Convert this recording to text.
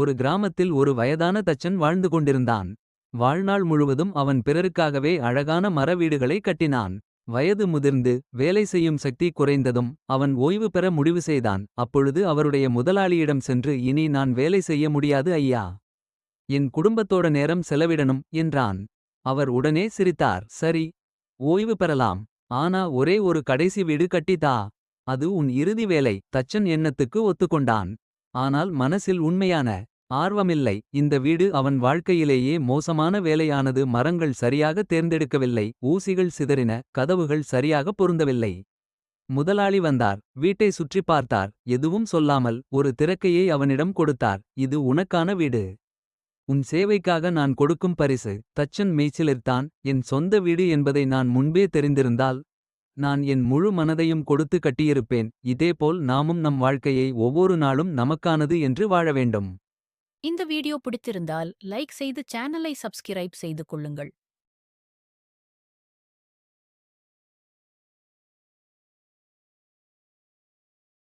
ஒரு கிராமத்தில் ஒரு வயதான தச்சன் வாழ்ந்து கொண்டிருந்தான். வாழ்நாள் முழுவதும் அவன் பிறருக்காகவே அழகான மர வீடுகளை கட்டினான். வயது முதிர்ந்து வேலை செய்யும் சக்தி குறைந்ததும் அவன் ஓய்வு பெற முடிவு செய்தான். அப்பொழுது அவருடைய முதலாளியிடம் சென்று இனி நான் வேலை செய்ய முடியாது ஐயா. என் குடும்பத்தோட நேரம் செலவிடணும் என்றான். அவர் உடனே சிரித்தார் சரி. ஓய்வு பெறலாம். ஆனா ஒரே ஒரு கடைசி வீடு கட்டித்தா. அது உன் இறுதி வேலை தச்சன் எண்ணத்துக்கு ஒத்துக்கொண்டான். ஆனால் மனசில் உண்மையான ஆர்வமில்லை. இந்த வீடு அவன் வாழ்க்கையிலேயே மோசமான வேலையானது. மரங்கள் சரியாக தேர்ந்தெடுக்கவில்லை. ஊசிகள் சிதறின. கதவுகள் சரியாக பொருந்தவில்லை. முதலாளி வந்தார். வீட்டை சுற்றி பார்த்தார். எதுவும் சொல்லாமல் ஒரு திறக்கையை அவனிடம் கொடுத்தார். இது உனக்கான வீடு. உன் சேவைக்காக நான் கொடுக்கும் பரிசு. தச்சன் மெய்ச்சிலிர்த்தான் என் சொந்த வீடு என்பதை நான் முன்பே தெரிந்திருந்தால். நான் என் முழு மனதையும் கொடுத்து கட்டியிருப்பேன் இதேபோல் நாமும் நம் வாழ்க்கையை ஒவ்வொரு நாளும் நமக்கானது என்று வாழ வேண்டும். இந்த வீடியோ பிடித்திருந்தால் லைக் செய்து சேனலை சப்ஸ்கிரைப் செய்து கொள்ளுங்கள்